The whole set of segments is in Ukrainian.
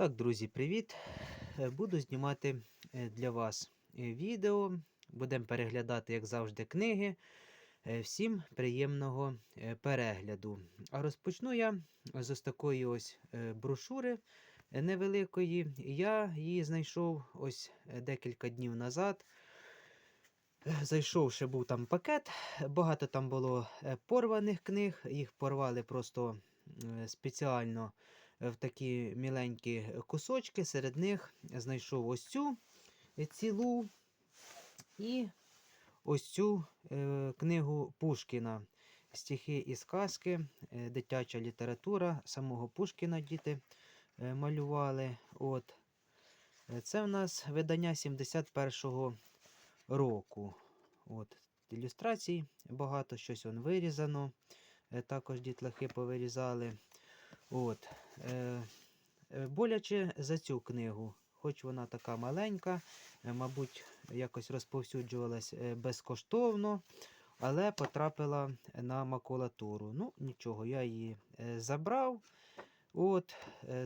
Так, друзі, привіт! Е, Буду знімати е, для вас е, відео. Будемо переглядати, як завжди, книги. Всім приємного перегляду. А розпочну я з ось такої ось брошури невеликої. Я її знайшов ось декілька днів назад. Зайшов, ще був там пакет. Багато там було порваних книг. Їх порвали просто спеціально в такі міленькі кусочки. Серед них знайшов ось цю е, цілу і ось цю е, книгу Пушкіна. Стихи і сказки, е, дитяча література самого Пушкіна діти малювали. От. Це в нас видання 71-го року. От. Ілюстрацій багато, щось вирізано. Також дітлахи повирізали. От. Е, е, боляче за цю книгу, хоч вона така маленька, е, мабуть, якось розповсюджувалась е, безкоштовно, але потрапила на макулатуру. Ну, нічого, я її забрав. От,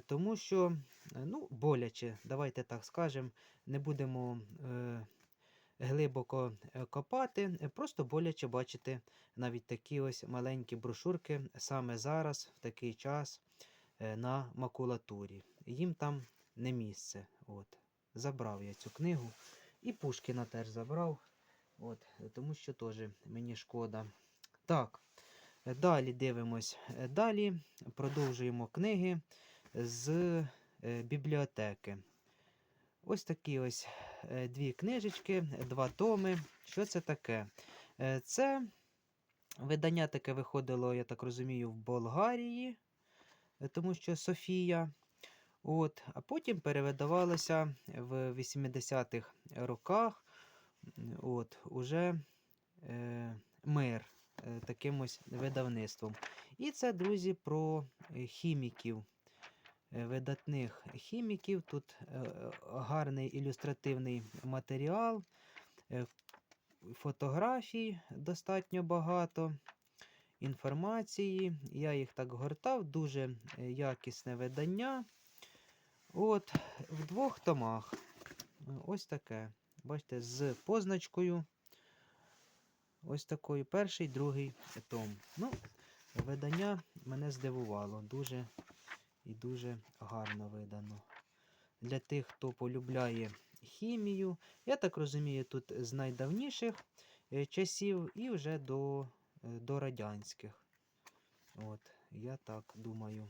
тому що ну, боляче, давайте так скажемо, не будемо е, глибоко е, копати, е, просто боляче бачити навіть такі ось маленькі брошурки саме зараз, в такий час, е, на макулатурі. Їм там не місце. От. Забрав я цю книгу. І Пушкіна теж забрав. От, тому що теж мені шкода. Так, далі дивимось. Далі продовжуємо книги з бібліотеки. Ось такі ось е, дві книжечки, два томи. Що це таке? Е, Це видання таке виходило, я так розумію, в Болгарії, е, тому що Софія. От, а потім перевидавалося в 80-х роках от, уже е, мир таким ось видавництвом. І це, друзі, про хіміків, видатних хіміків. Тут е, е, гарний ілюстративний матеріал, е, фотографій достатньо багато. Інформації. Я їх так гортав, дуже е, якісне видання. От, в двох томах. Е, Ось таке. Бачите, з позначкою. Ось такою перший, другий том. Ну, видання мене здивувало. Дуже і дуже гарно видано. Для тих, хто полюбляє хімію, я так розумію, тут з найдавніших е, часів і вже до, е, до радянських. От, я так думаю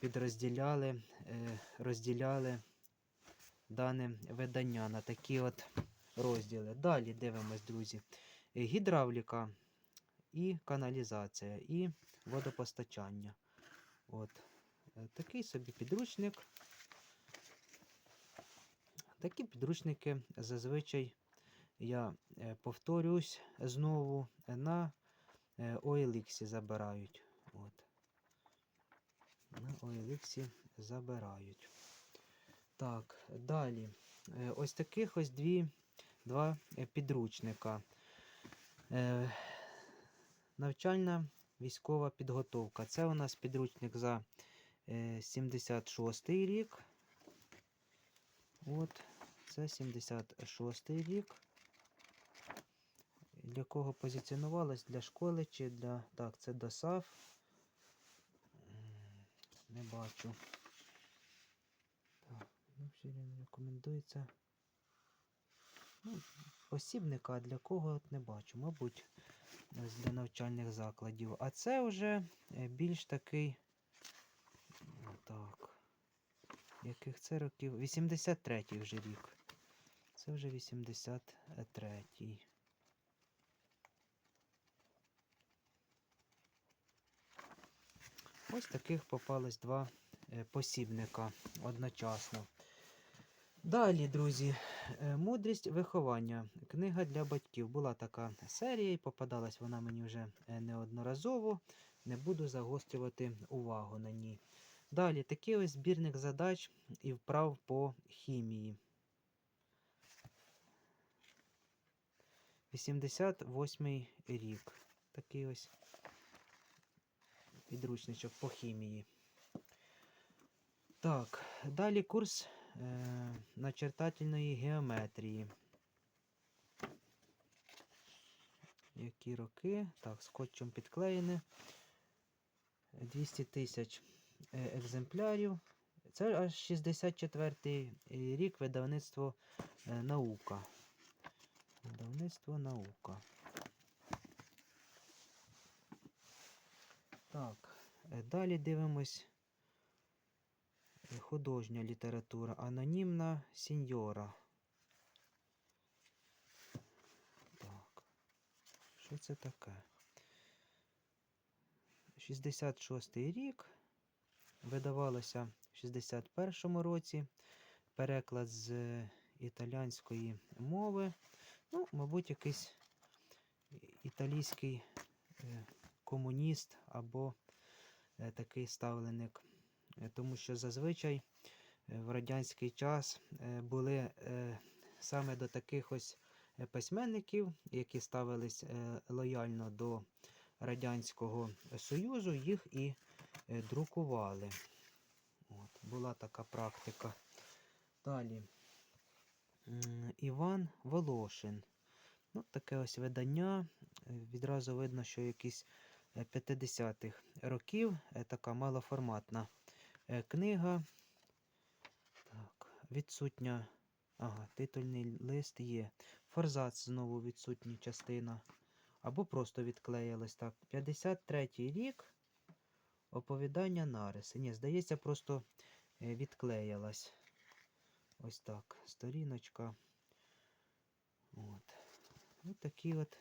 підрозділяли, е, розділяли дане видання на такі от розділи. Далі дивимось, друзі. Гідравліка і каналізація, і водопостачання. От. Е, Такий собі підручник. Такі підручники зазвичай я е, повторюсь знову на е, OLX забирають. От на OLX забирають. Так, далі. Ось таких ось дві, два підручника. Навчальна військова підготовка. Це у нас підручник за 76 рік. От, це 76 рік. Для кого позиціонувалось? Для школи чи для. Так, це ДОСАВ. Не бачу. Так, ну, все рекомендується. Ну, посібника, для кого не бачу. Мабуть, для навчальних закладів. А це вже е, більш такий. Так. Яких це років? 83-й вже рік. Це вже 83-й. Ось таких попалось два е, посібника одночасно. Далі, друзі, е, мудрість виховання. Книга для батьків. Була така серія, і попадалась вона мені вже е, неодноразово. Не буду загострювати увагу на ній. Далі такий ось збірник задач і вправ по хімії. 88 рік. Такий ось підручничок по хімії. Так, далі курс е, начертательної геометрії. Які роки? Так, скотчем підклеєне. 200 тисяч екземплярів. Це аж 64-й рік видавництво е, наука. Видавництво наука. Так, е, далі дивимось. Е, Художня література. Анонімна сіньора. Так. Що це таке? 66-й рік. Видавалося в 61-му році. Переклад з е, італійської мови. Ну, мабуть, якийсь італійський е, комуніст або е, такий ставленик. Тому що зазвичай в радянський час були саме до таких ось письменників, які ставились лояльно до Радянського Союзу, їх і друкували. От, була така практика. Далі. Іван Волошин. Ну, таке ось видання. Е, Відразу видно, що якісь е, 50-х років. Е, Така малоформатна е, книга. Так, відсутня. Ага, титульний лист є. Форзац знову відсутня частина. Або просто відклеїлось так. 53-й рік. Оповідання нариси. Ні, здається, просто е, відклеїлась. Ось так. Сторіночка. От. Ось такі от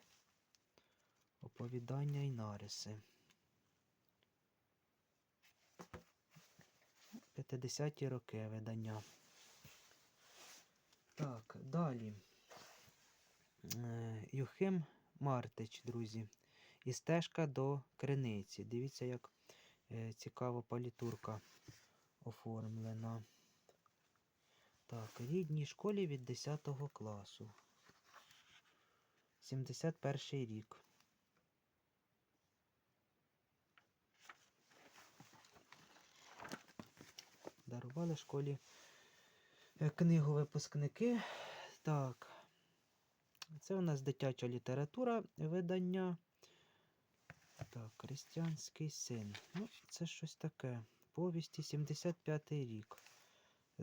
оповідання і нариси. 50-ті роки видання. Так, далі. Е, Юхим Мартич, друзі. І стежка до криниці. Дивіться, як цікаво палітурка оформлена. Так, рідній школі від 10 класу. 71 рік. Дарували школі е, книгу випускники. Так. Це у нас дитяча література видання. Так, Християнський син. Ну, це щось таке. Повісті 75-й рік.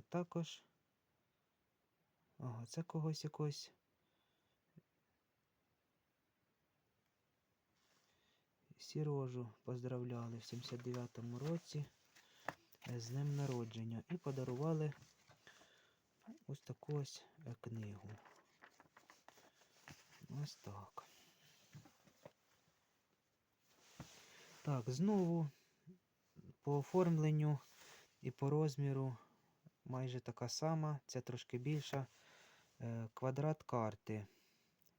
Також. Ага, це когось якось. Сірожу поздравляли в 79-му році е, з днем народження і подарували ось таку ось е, книгу. Ось так. Так, знову по оформленню і по розміру майже така сама, це трошки більша. Е, Квадрат карти.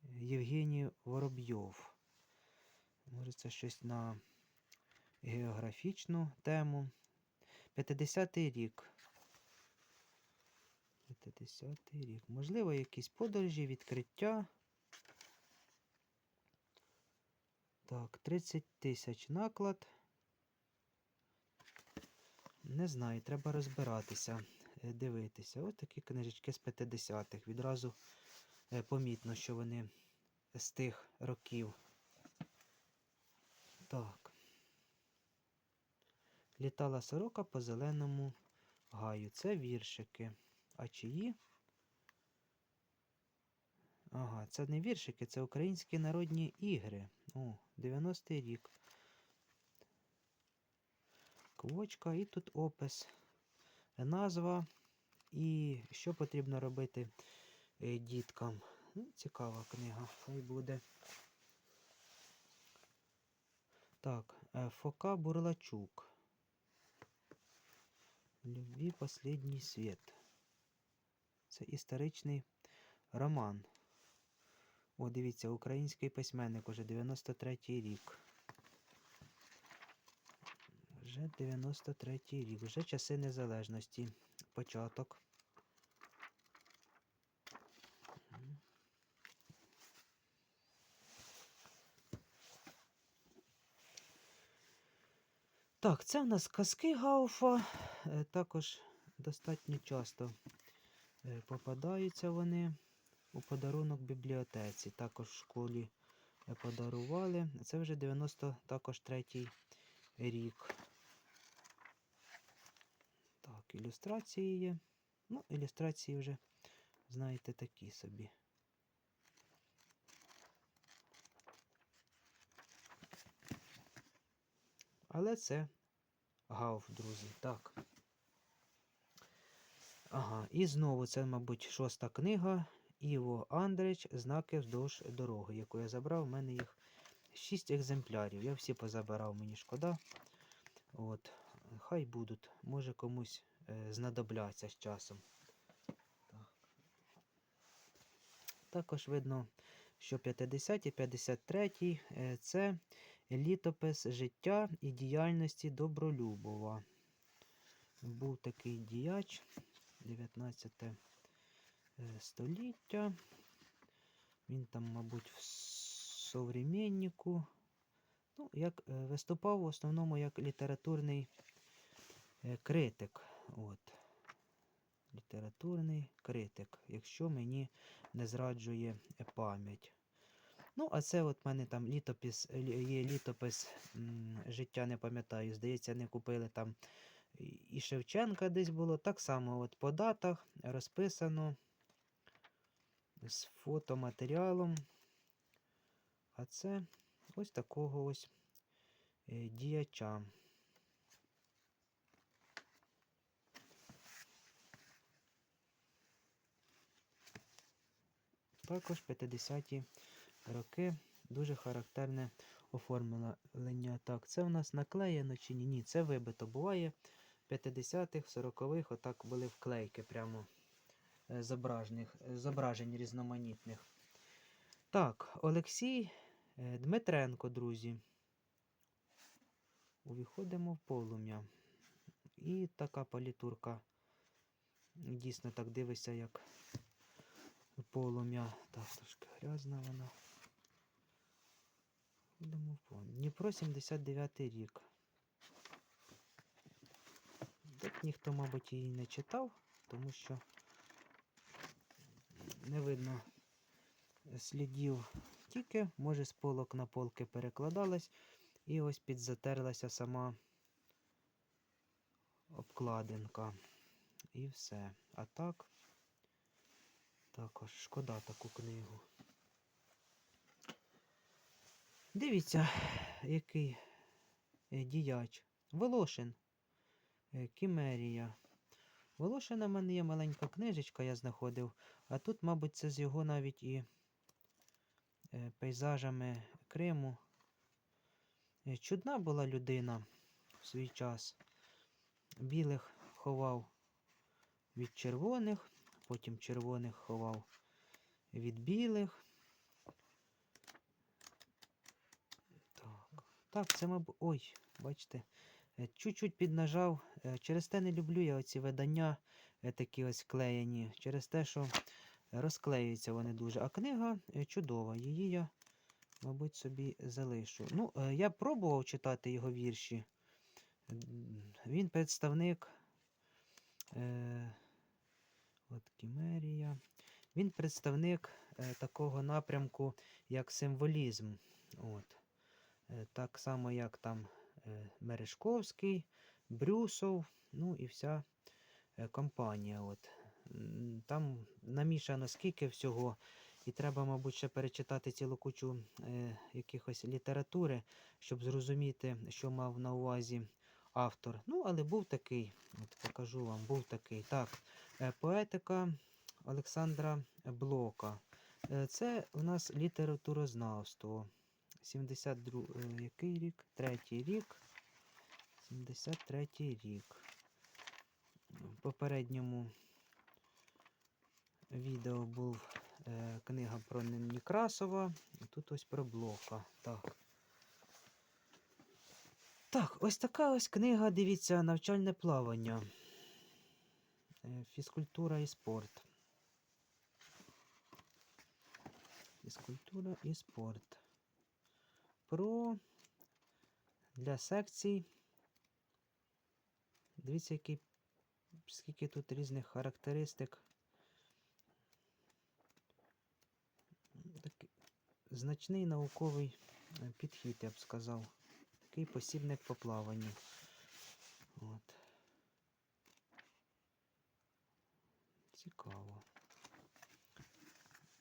Євгеній Воробйов. Може, це щось на географічну тему. 50-й рік. 50-й рік. Можливо, якісь подорожі, відкриття. Так, 30 тисяч наклад. Не знаю, треба розбиратися, е, дивитися. Ось такі книжечки з 50-х. Відразу е, помітно, що вони з тих років. Так. Літала сорока по зеленому гаю. Це віршики. А чиї? Ага, це не віршики, це українські народні ігри. О, 90-й рік. Квочка і тут опис, назва і що потрібно робити е, діткам. Ну, цікава книга. Хай буде. Так, е, Фока Бурлачук. Любві последній світ. Це історичний роман. О, дивіться, український письменник уже 93-й рік. Вже 93-й рік, вже часи незалежності. Початок. Так, це в нас казки Гауфа. е, також достатньо часто е, попадаються вони у подарунок бібліотеці. Також в школі е, подарували. Це вже 90 також третій рік. Так, ілюстрації є. Ну, ілюстрації вже, знаєте, такі собі. Але це гав, друзі. Так. Ага, і знову це, мабуть, шоста книга. Іво Андрич Знаки вздовж дороги, яку я забрав. У мене їх 6 екземплярів. Я всі позабирав, мені шкода. От, хай будуть. Може комусь е, знадобляться з часом. Так. Також видно, що 50 і 53 е, це літопис життя і діяльності Добролюбова. Був такий діяч 19 е, століття. Він там, мабуть, в современнику. Ну, як е, виступав в основному як літературний е, критик. От. Літературний критик, якщо мені не зраджує е, пам'ять. Ну, а це от в мене там літопис, є літопис життя, не пам'ятаю. Здається, не купили там і Шевченка десь було. Так само от по датах розписано з фотоматеріалом. А це ось такого ось е, діяча. Також 50-ті роки дуже характерне оформлення. Так, це в нас наклеєно чи ні? Ні, це вибито. Буває 50-х, 40-х, отак були вклейки прямо зображень різноманітних. Так, Олексій е, Дмитренко, друзі. Увіходимо в полум'я. І така палітурка. Дійсно так дивишся, як полум'я. Так, трошки грязна вона. Входимо в полум'я. Дніпро 79 рік. Так ніхто, мабуть, її не читав, тому що не видно слідів тільки, може, з полок на полки перекладалась, і ось підзатерлася сама обкладинка. І все. А так, також шкода таку книгу. Дивіться, який е, діяч. Волошин. Е, Кімерія. Волошина в мене є маленька книжечка, я знаходив. А тут, мабуть, це з його навіть і е, пейзажами Криму. Е, Чудна була людина в свій час. Білих ховав від червоних, потім червоних ховав від білих. Так, так це, мабуть. Ой, бачите, чуть-чуть піднажав. Е, Через те не люблю я оці видання е, такі ось клеєні. Через те, що розклеюються вони дуже. А книга е, чудова. Її я, мабуть, собі залишу. Ну, е, я пробував читати його вірші. Він представник. Е, от Кімерія. Він представник е, такого напрямку, як символізм. От. Е, так само, як там е, Мережковський, Брюсов, ну і вся е, компанія. От. Там намішано скільки всього, і треба, мабуть, ще перечитати цілу кучу е, якихось літератури, щоб зрозуміти, що мав на увазі автор. Ну, але був такий, от покажу вам, був такий. Так, е, поетика Олександра Блока. Е, Це у нас літературознавство. 72 е, який рік? Третій рік. 73 рік. В попередньому відео був е, книга про Некрасова. Тут ось про Блока. Так. Так, ось така ось книга, дивіться, навчальне плавання. Е, Фізкультура і спорт. Фізкультура і спорт. Про для секцій. Дивіться, який скільки тут різних характеристик. Такий значний науковий е, підхід, я б сказав. Такий посібник по плаванню. От. Цікаво.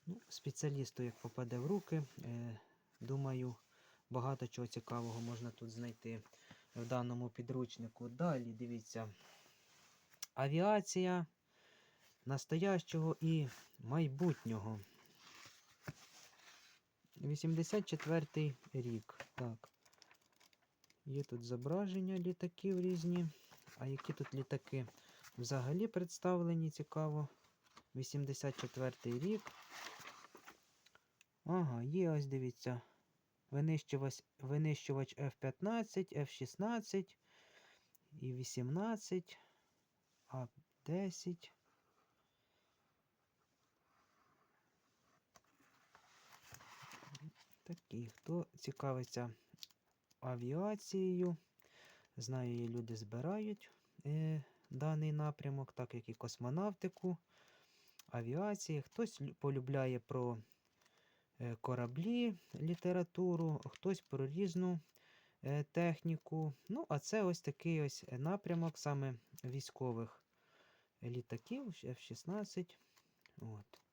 Ну, спеціалісту, як попаде в руки, е, думаю, багато чого цікавого можна тут знайти в даному підручнику. Далі дивіться. Авіація настоящого і майбутнього. 84 рік. Так. Є тут зображення літаків різні. А які тут літаки взагалі представлені, цікаво. 84 рік. Ага, є ось дивіться. Винищувач, винищувач F-15, F-16 і 18, А-10. Такі, хто цікавиться авіацією, знаю, люди збирають е, даний напрямок, так як і космонавтику, авіації. Хтось полюбляє про кораблі літературу, хтось про різну е, техніку. Ну, а це ось такий ось напрямок саме військових літаків F-16. От.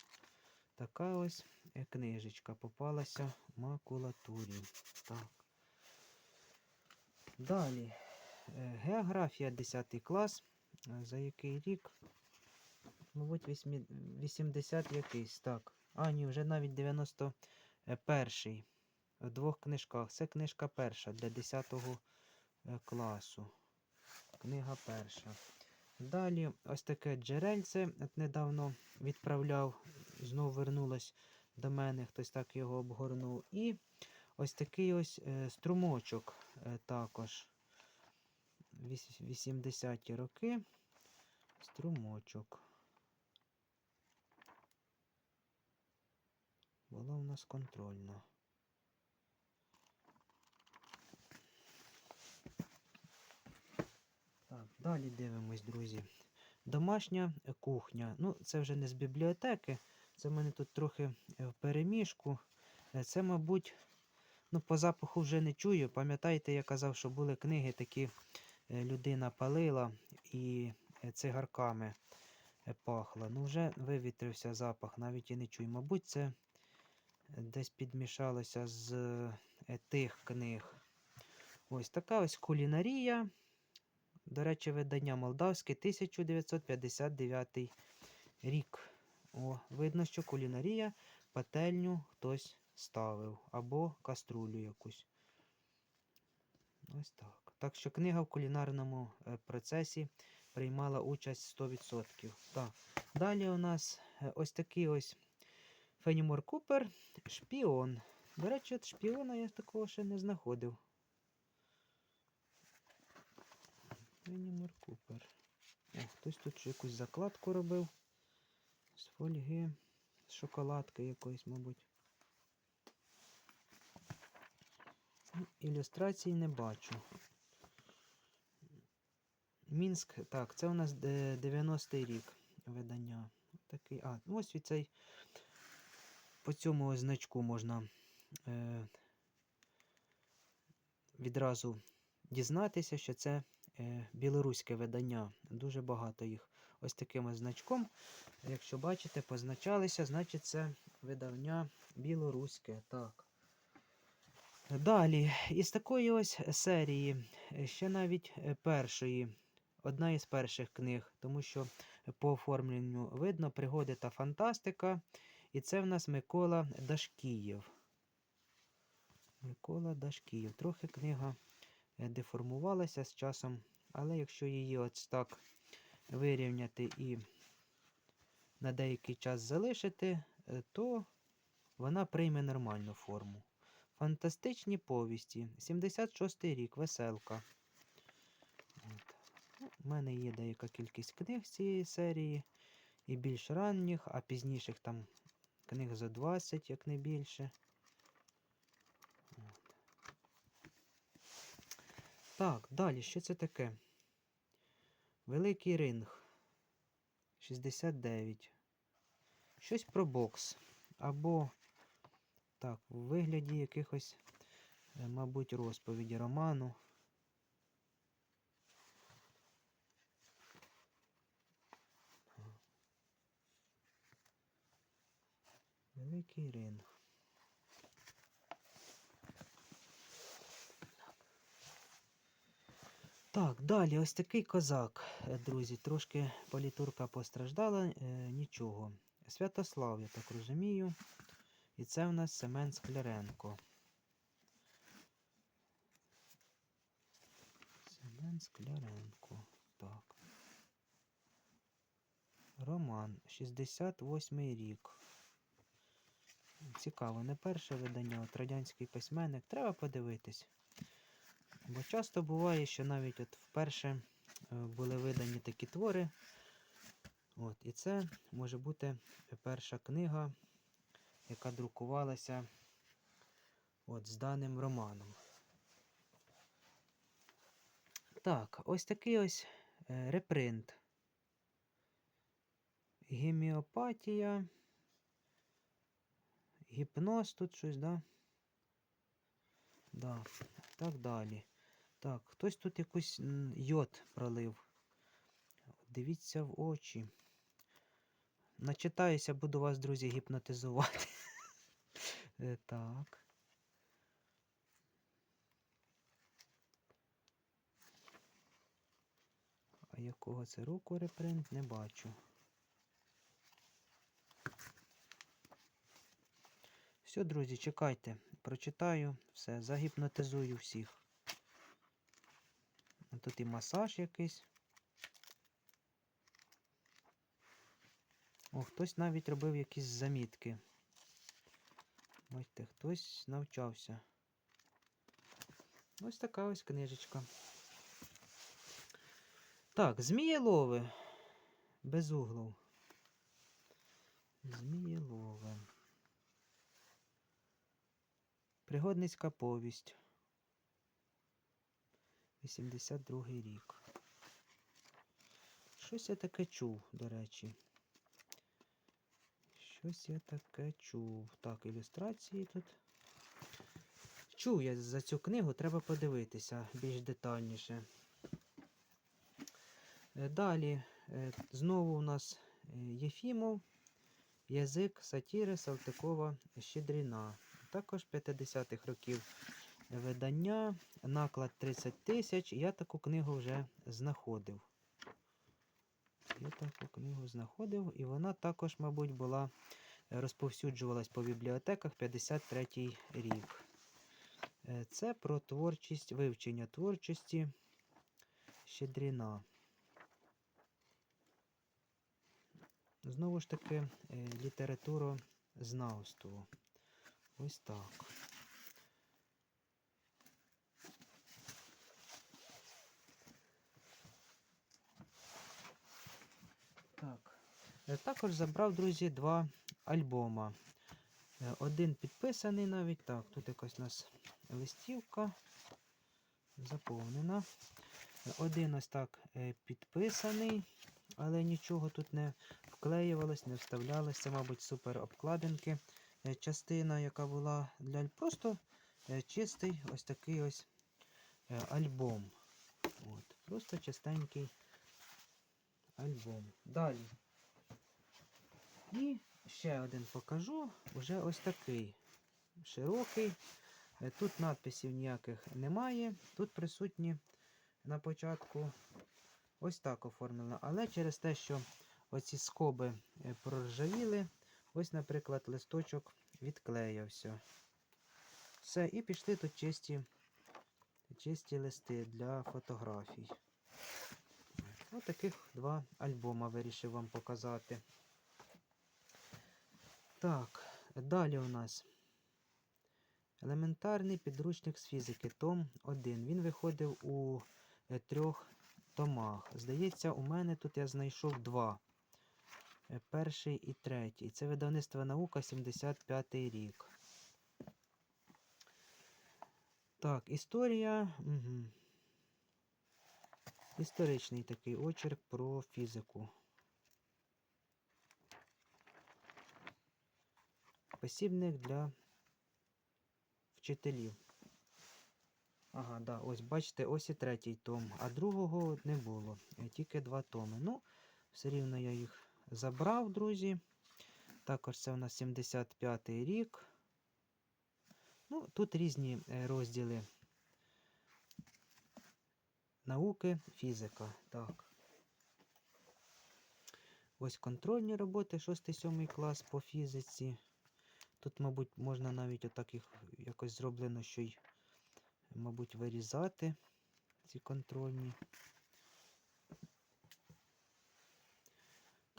Така ось е, книжечка попалася в макулатурі. Так. Далі. Е, Географія 10 клас. Е, За який рік? Мабуть, 80 якийсь. Так. А, ні, вже навіть 91-й. в двох книжках. Це книжка перша для 10 е, класу. Книга перша. Далі ось таке джерельце от недавно відправляв, знову вернулось до мене, хтось так його обгорнув. І ось такий ось е, струмочок е, також. 80-ті роки. Струмочок. Було у нас контрольно. Так, далі дивимось, друзі. Домашня кухня. Ну, це вже не з бібліотеки. Це в мене тут трохи е, в переміжку. Е, Це, мабуть, ну, по запаху вже не чую. Пам'ятаєте, я казав, що були книги, такі е, людина палила і цигарками пахла. Ну, вже вивітрився запах, навіть і не чую. Мабуть, це десь підмішалося з е, тих книг. Ось така ось кулінарія. До речі, видання молдавське 1959 рік. О, видно, що кулінарія пательню хтось ставив або каструлю якусь. Ось так. Так що книга в кулінарному е, процесі приймала участь 100%. Так. Далі у нас е, ось такий ось Фенімор Купер шпіон. До речі, от шпіона я такого ще не знаходив. Фенімор Купер. О, хтось тут ще якусь закладку робив. З фольги, з шоколадки якоїсь, мабуть. Ну, Ілюстрацій не бачу. Мінськ, так, це у нас 90-й рік видання. Такий, а, ну ось цей. По цьому значку можна е, відразу дізнатися, що це е, білоруське видання. Дуже багато їх ось таким значком. Якщо бачите, позначалися, значить це видання білоруське. Так. Далі, із такої ось серії, е, ще навіть е, першої, одна із перших книг, тому що по оформленню видно пригоди та фантастика. І це в нас Микола Дашкієв. Микола Дашкієв. Трохи книга е, деформувалася з часом, але якщо її ось так вирівняти і на деякий час залишити, е, то вона прийме нормальну форму. Фантастичні повісті. 76-й рік, веселка. От. Ну, У мене є деяка кількість книг з цієї серії. І більш ранніх, а пізніших там книг за 20, як не більше. Так, далі, що це таке? Великий ринг. 69. Щось про бокс. Або так, у вигляді якихось, е, мабуть, розповіді роману. Великий ринг. Так, далі ось такий козак, е, друзі. Трошки політурка постраждала, е, нічого. Святослав, я так розумію. І це в нас Семен Скляренко. Семен Скляренко. Так. Роман, 68 рік. Цікаво, не перше видання, от радянський письменник. Треба подивитись. Бо часто буває, що навіть от вперше е, були видані такі твори. От, і це може бути перша книга, яка друкувалася от, з даним романом. Так, ось такий ось е, репринт. Геміопатія. Гіпноз тут щось, да? Да, так далі. Так, хтось тут якийсь йод пролив. Дивіться в очі. Начитаюся, буду вас, друзі, гіпнотизувати. Е, Так. А якого це року репринт не бачу. Все, друзі, чекайте. Прочитаю, все, загіпнотизую всіх. Тут і масаж якийсь. О, хтось навіть робив якісь замітки. Бачите, хтось навчався. Ось така ось книжечка. Так, змієлови. Без углов. Змієлове. Пригодницька повість. 82 рік. Щось я таке чув, до речі. Щось я таке чув. Так, ілюстрації тут. Чув я за цю книгу, треба подивитися більш детальніше. Е, Далі е, знову у нас е, Єфімов, язик сатіри Салтикова Щедріна. Також 50-х років видання, наклад 30 тисяч. Я таку книгу вже знаходив. Я таку книгу знаходив, і вона також, мабуть, була розповсюджувалась по бібліотеках 53 рік. Е, Це про творчість, вивчення творчості Щедріна. Знову ж таки, е, літературознавство. Ось так. Так. Е, Також забрав, друзі, два альбома. Е, Один підписаний навіть. Так, тут якась у нас листівка заповнена. Е, Один ось так підписаний, але нічого тут не вклеювалось, не вставлялось. Це, мабуть, супер обкладинки. Е, Частина, яка була для просто е, чистий ось такий ось е, альбом. От, Просто чистенький альбом. Далі. І ще один покажу. Вже ось такий широкий. Тут надписів ніяких немає. Тут присутні на початку ось так оформлено. Але через те, що оці скоби проржавіли, ось, наприклад, листочок відклеявся. Все, і пішли тут чисті, чисті листи для фотографій. Ось таких два альбома вирішив вам показати. Так, далі у нас елементарний підручник з фізики, том 1. Він виходив у е, трьох томах. Здається, у мене тут я знайшов два. Е, перший і третій. Це видавництво наука 75 рік. Так, історія. Угу. Історичний такий очерк про фізику. Посібник для вчителів. Ага, да, ось, бачите, ось і третій том, а другого не було. Е, тільки два томи. Ну, все рівно я їх забрав, друзі. Також це у нас 75-й рік. Ну, тут різні е, розділи науки, фізика. Так. Ось контрольні роботи 6-7 клас по фізиці. Тут, мабуть, можна навіть отак їх якось зроблено, що й, мабуть, вирізати ці контрольні.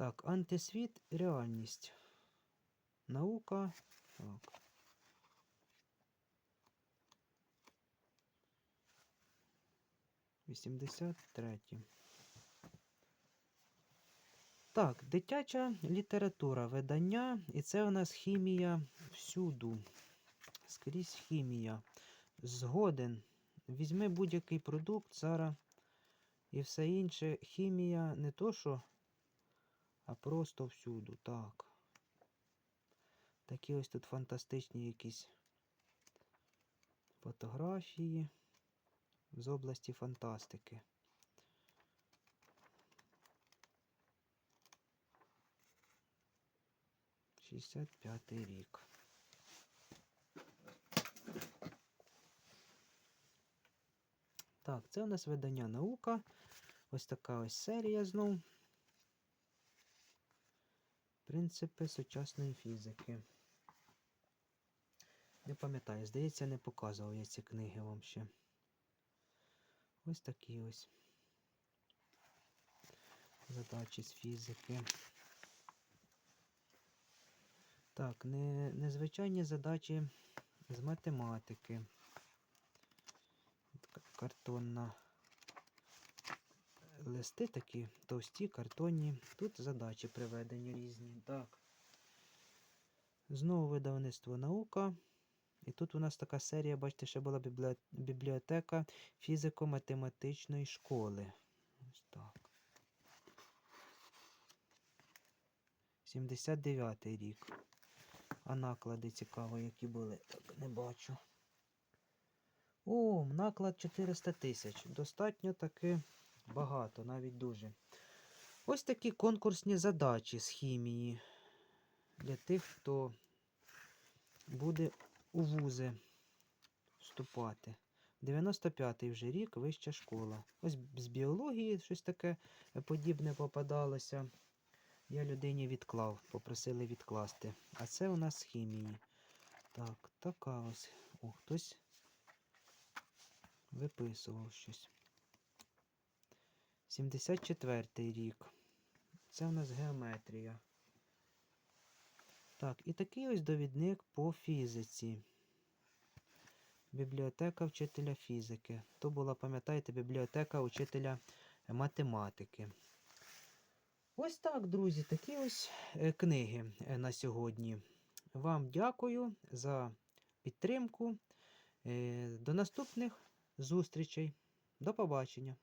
Так, антисвіт, реальність. Наука. Так. Вісімдесят третій. Так, дитяча література, видання, і це у нас хімія всюду. Скрізь хімія. Згоден. Візьми будь-який продукт зараз і все інше. Хімія не то що, а просто всюду. Так. Такі ось тут фантастичні якісь фотографії з області фантастики. Шістдесят п'ятий рік. Так, це у нас видання наука. Ось така ось серія знов. Принципи сучасної фізики. Не пам'ятаю, здається, не показував я ці книги вам ще. Ось такі ось задачі з фізики. Так, не, незвичайні задачі з математики. Картонна листи такі товсті, картонні. Тут задачі приведені різні. Так. Знову видавництво наука. І тут у нас така серія, бачите, ще була бібліотека фізико-математичної школи. Ось так. 79-й рік. А наклади цікаво, які були. Так, не бачу. О, наклад 400 тисяч. Достатньо таки багато, навіть дуже. Ось такі конкурсні задачі з хімії для тих, хто буде у вузи вступати. 95-й вже рік, вища школа. Ось з біології щось таке подібне попадалося. Я людині відклав, попросили відкласти. А це у нас з хімії. Так, така ось. О, хтось виписував щось. 74-й рік. Це у нас геометрія. Так, і такий ось довідник по фізиці. Бібліотека вчителя фізики. То була, пам'ятаєте, бібліотека учителя математики. Ось так, друзі, такі ось е, книги е, на сьогодні. Вам дякую за підтримку. Е, До наступних зустрічей. До побачення.